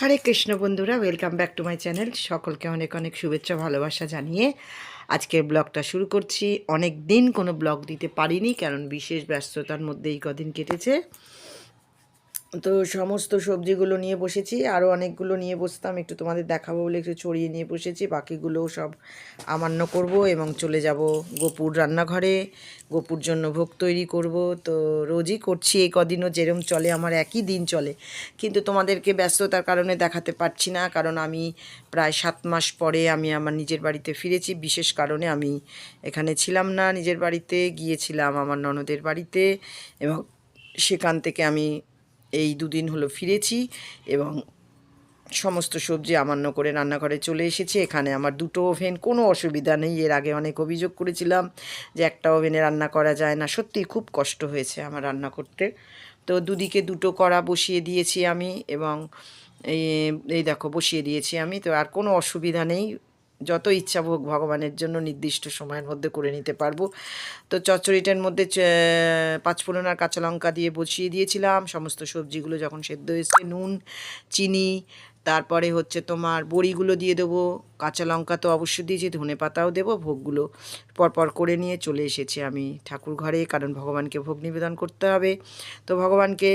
হরে কৃষ্ণ বন্ধুরা welcome back to my channel সকলকে অনেক অনেক শুভেচ্ছা, ভালোবাসা জানিয়ে আজকের ব্লগটা শুরু করছি। অনেক দিন কোনো ব্লগ দিতে পারিনি, কারণ বিশেষ ব্যস্ততার মধ্যে এই কদিন কেটেছে। তো সমস্ত সবজিগুলো নিয়ে বসেছি আরও অনেকগুলো নিয়ে বসতাম, একটু তোমাদের দেখাবো বলে একটু ছড়িয়ে নিয়ে বসেছি বাকিগুলোও সব আমান্য করব এবং চলে যাব গোপুর রান্নাঘরে, গোপুর জন্য ভোগ তৈরি করব। তো রোজই করছি এই কদিনও, যেরম চলে আমার একই দিন চলে। কিন্তু তোমাদেরকে ব্যস্ততার কারণে দেখাতে পারছি না, কারণ আমি প্রায় সাত মাস পরে আমি আমার নিজের বাড়িতে ফিরেছি, বিশেষ কারণে আমি এখানে ছিলাম না নিজের বাড়িতে, গিয়েছিলাম আমার ননদের বাড়িতে এবং সেখান থেকে আমি এই দুদিন হলো ফিরেছি এবং সমস্ত সবজি আমান্য করে রান্নাঘরে চলে এসেছি। এখানে আমার দুটো ওভেন, কোনো অসুবিধা নেই। এর আগে অনেক অভিযোগ করেছিলাম যে একটা ওভেনে রান্না করা যায় না। সত্যি খুব কষ্ট হয়েছে আমার রান্না করতে। তো দুদিকে দুটো কড়া বসিয়ে দিয়েছি আমি এবং এই এই দেখো বসিয়ে দিয়েছি আমি। তো আর কোনো অসুবিধা নেই। যত ইচ্ছা ভোগ ভগবানের জন্য নির্দিষ্ট সময়ের মধ্যে করে নিতে পারব। তো চচ্চড়িটার মধ্যে পাঁচফোড়ন আর কাঁচা লঙ্কা দিয়ে বসিয়ে দিয়েছিলাম। সমস্ত সবজিগুলো যখন সেদ্ধ হয়েছে, নুন, চিনি, তারপরে হচ্ছে তোমার বড়িগুলো দিয়ে দেবো। কাঁচা লঙ্কা তো অবশ্যই দিয়েছি, ধনে পাতাও দেবো, ভোগগুলো পরপর করে নিয়ে চলে এসেছি আমি ঠাকুর ঘরে, কারণ ভগবানকে ভোগ নিবেদন করতে হবে। তো ভগবানকে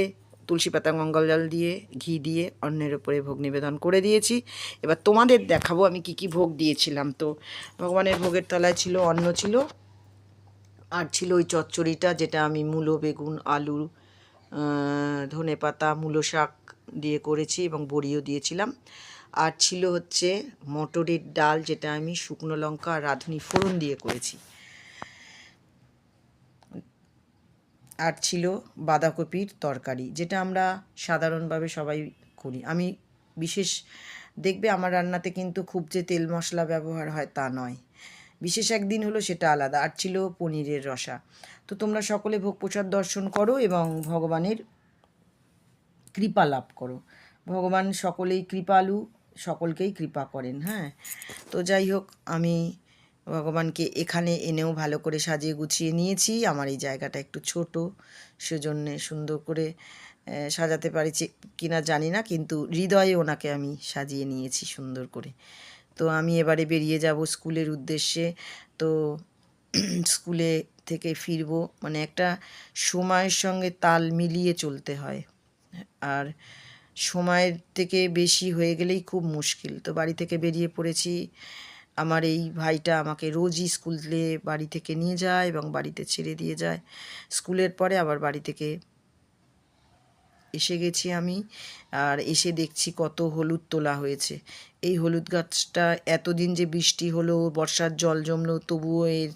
তুলসী পাতা, মঙ্গল জল দিয়ে, ঘি দিয়ে অন্যের ওপরে ভোগ নিবেদন করে দিয়েছি। এবার তোমাদের দেখাবো আমি কি কি ভোগ দিয়েছিলাম। তো ভগবানের ভোগের তলায় ছিল অন্ন ছিল, আর ছিল ওই চচ্চড়িটা যেটা আমি মূলো, বেগুন, আলু ধনে পাতা, মূলো শাক দিয়ে করেছি এবং বড়িও দিয়েছিলাম। আর ছিল হচ্ছে মটরের ডাল যেটা আমি শুকনো লঙ্কা আর রাঁধুনি ফোড়ন দিয়ে করেছি। আর ছিল বাঁধাকপির তরকারি, যেটা আমরা সাধারণভাবে সবাই করি। আমি বিশেষ, দেখবে আমার রান্নাতে কিন্তু খুব যে তেল মশলা ব্যবহার হয় তা নয়। বিশেষ একদিন হলো সেটা আলাদা, আর ছিল পনিরের রসা। তো তোমরা সকলে ভোগ প্রসাদ দর্শন করো এবং ভগবানের কৃপা লাভ করো। ভগবান সকলেই কৃপালু, সকলকেই কৃপা করেন হ্যাঁ? তো যাই হোক, আমি ভগবানকে এখানে এনেও ভালো করে সাজিয়ে গুছিয়ে নিয়েছি। আমার এই জায়গাটা একটু ছোট, সেজন্যে সুন্দর করে সাজাতে পারিছি কিনা জানি না, কিন্তু হৃদয়ে ওনাকে আমি সাজিয়ে নিয়েছি সুন্দর করে। তো আমি এবারে বেরিয়ে যাব স্কুলের উদ্দেশ্যে। তো স্কুলে থেকে ফিরবো মানে একটা সময়ের সঙ্গে তাল মিলিয়ে চলতে হয়। আর সময়ের থেকে বেশি হয়ে গেলেই খুব মুশকিল। তো বাড়ি থেকে বেরিয়ে পড়েছি আমার এই ভাইটা আমাকে রোজই স্কুলে বাড়ি থেকে নিয়ে যায় এবং বাড়িতে ছেড়ে দিয়ে যায়। স্কুলের পরে আবার বাড়ি থেকে এসে গেছি আমি আর এসে দেখছি কত হলুদ তোলা হয়েছে। এই হলুদ গাছটা এতদিন যে বৃষ্টি হলো, বর্ষার জল জমলো তবুও এর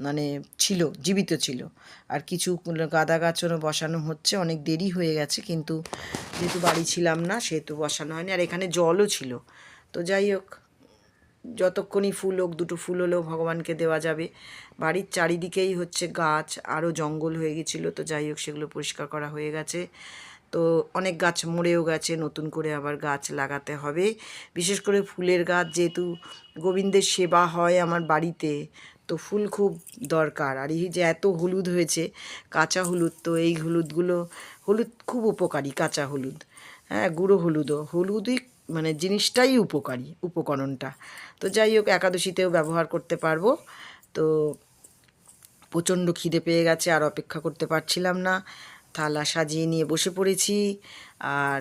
মানে ছিল, জীবিত ছিল। আর কিছু গাঁদা গাছও বসানো হচ্ছে, অনেক দেরি হয়ে গেছে কিন্তু যেহেতু বাড়ি ছিলাম না সেহেতু বসানো হয়নি। আর এখানে জলও ছিল। তো যাই হোক যতক্ষণই ফুল হোক, দুটো ফুল হলেও ভগবানকে দেওয়া যাবে। বাড়ির চারিদিকেই হচ্ছে গাছ আরও জঙ্গল হয়ে গেছিল, তো যাই হোক সেগুলো পরিষ্কার করা হয়ে গেছে। তো অনেক গাছ মরেও গেছে, নতুন করে আবার গাছ লাগাতে হবে। বিশেষ করে ফুলের গাছ, যেহেতু গোবিন্দের সেবা হয় আমার বাড়িতে, তো ফুল খুব দরকার। আর এই যে এত হলুদ হয়েছে, কাঁচা হলুদ, তো এই হলুদগুলো, হলুদ খুব উপকারী, কাঁচা হলুদ। হ্যাঁ গুঁড়ো হলুদও। হলুদই মানে জিনিসটাই উপকারী, উপকরণটা। তো যাই হোক, একাদশীতেও ব্যবহার করতে পারব। তো প্রচণ্ড খিদে পেয়ে গেছে, আর অপেক্ষা করতে পারছিলাম না। থালা সাজিয়ে নিয়ে বসে পড়েছি, আর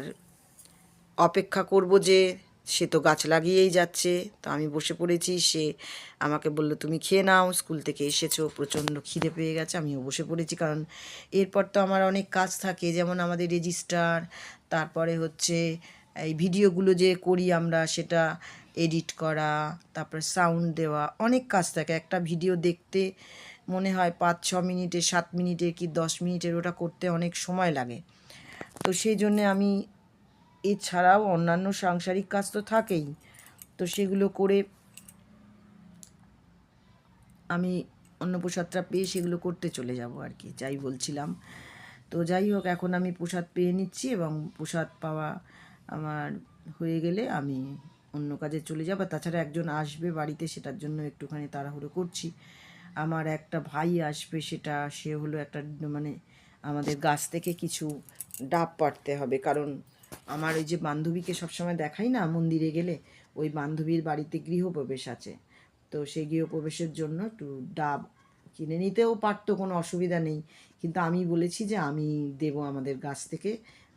অপেক্ষা করব যে সে তো গাছ লাগিয়েই যাচ্ছে। তো আমি বসে পড়েছি, সে আমাকে বলল, তুমি খেয়ে নাও, স্কুল থেকে এসেছ, প্রচণ্ড খিদে পেয়ে গেছে। আমিও বসে পড়েছি, কারণ এরপর তো আমার অনেক কাজ থাকে, যেমন আমাদের রেজিস্টার তারপরে হচ্ছে এই ভিডিওগুলো যে করি আমরা, সেটা এডিট করা, তারপরে সাউন্ড দেওয়া, অনেক কাজ থাকে। একটা ভিডিও দেখতে মনে হয় পাঁচ, ছ মিনিটের সাত মিনিটের কি দশ মিনিটের ওটা করতে অনেক সময় লাগে। তো সেই জন্যে আমি এছাড়াও অন্যান্য সাংসারিক কাজ তো থাকেই। তো সেগুলো করে আমি অন্য প্রসাদটা পেয়ে সেগুলো করতে চলে যাব আর কি, যাই বলছিলাম। তো যাই হোক, এখন আমি প্রসাদ পেয়ে নিচ্ছি এবং প্রসাদ পাওয়া আমার হয়ে গেলে আমি অন্য কাজে চলে যাব। তাছাড়া একজন আসবে বাড়িতে, সেটার জন্য একটুখানি তাড়াহুড়ো করছি। আমার একটা ভাই আসবে, সেটা, সে হলো একটা মানে আমাদের গাছ থেকে কিছু ডাব পাড়তে হবে। কারণ আমার ওই যে বান্ধবীকে সবসময় দেখাই না মন্দিরে গেলে, ওই বান্ধবীর বাড়িতে গৃহপ্রবেশ আছে। তো সেই গৃহপ্রবেশের জন্য একটু ডাব কিনে নিতেও পারতো, কোনো অসুবিধা নেই। কিন্তু আমি বলেছি যে আমি দেব আমাদের গাছ থেকে।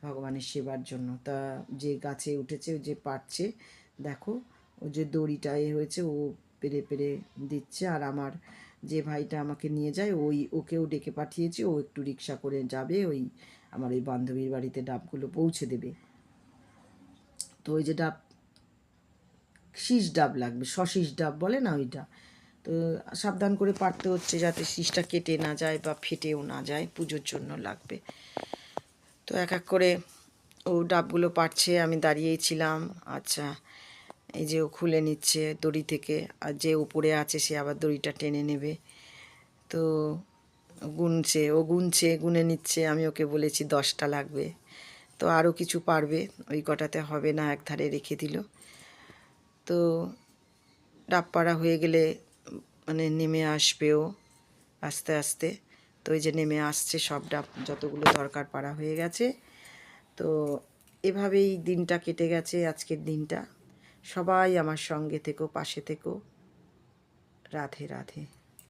ভগবানের সেবার জন্য। তা যে গাছে উঠেছে, যে পারছে, দেখো ও যে দড়িটা এ হয়েছে, ও পেরে পেরে দিচ্ছে। আর আমার যে ভাইটা আমাকে নিয়ে যায়, ওই ওকেও ডেকে পাঠিয়েছি, ও একটু রিক্সা করে যাবে, ওই আমার ওই বান্ধবীর বাড়িতে ডাবগুলো পৌঁছে দেবে। তো ওই যে ডাব, শীষ ডাব লাগবে, সশীষ ডাব বলে না ওইটা? তো সাবধান করে পারতে হচ্ছে যাতে শীষটা কেটে না যায় বা ফেটেও না যায়, পুজোর জন্য লাগবে। তো এক এক করে ও ডাবগুলো পারছে আমি দাঁড়িয়েই ছিলাম। আচ্ছা এই যে ও খুলে নিচ্ছে দড়ি থেকে, আর যে উপরে আছে সে আবার দড়িটা টেনে নেবে। তো গুনছে, ও গুনছে, গুনে নিচ্ছে, আমি ওকে বলেছি দশটা লাগবে। তো আরও কিছু পারবে, ওই কটাতে হবে না, এক ধারে রেখে দিল। তো ডাব পাড়া হয়ে গেলে মানে নেমে আসবেও আস্তে আস্তে। তো এই যে নেমে আসছে সব ডাব, যতগুলো দরকার পাড়া হয়ে গেছে। তো এভাবেই দিনটা কেটে গেছে, আজকের দিনটা। সবাই আমার সঙ্গে থেকো, পাশে থেকো। রাধে রাধে।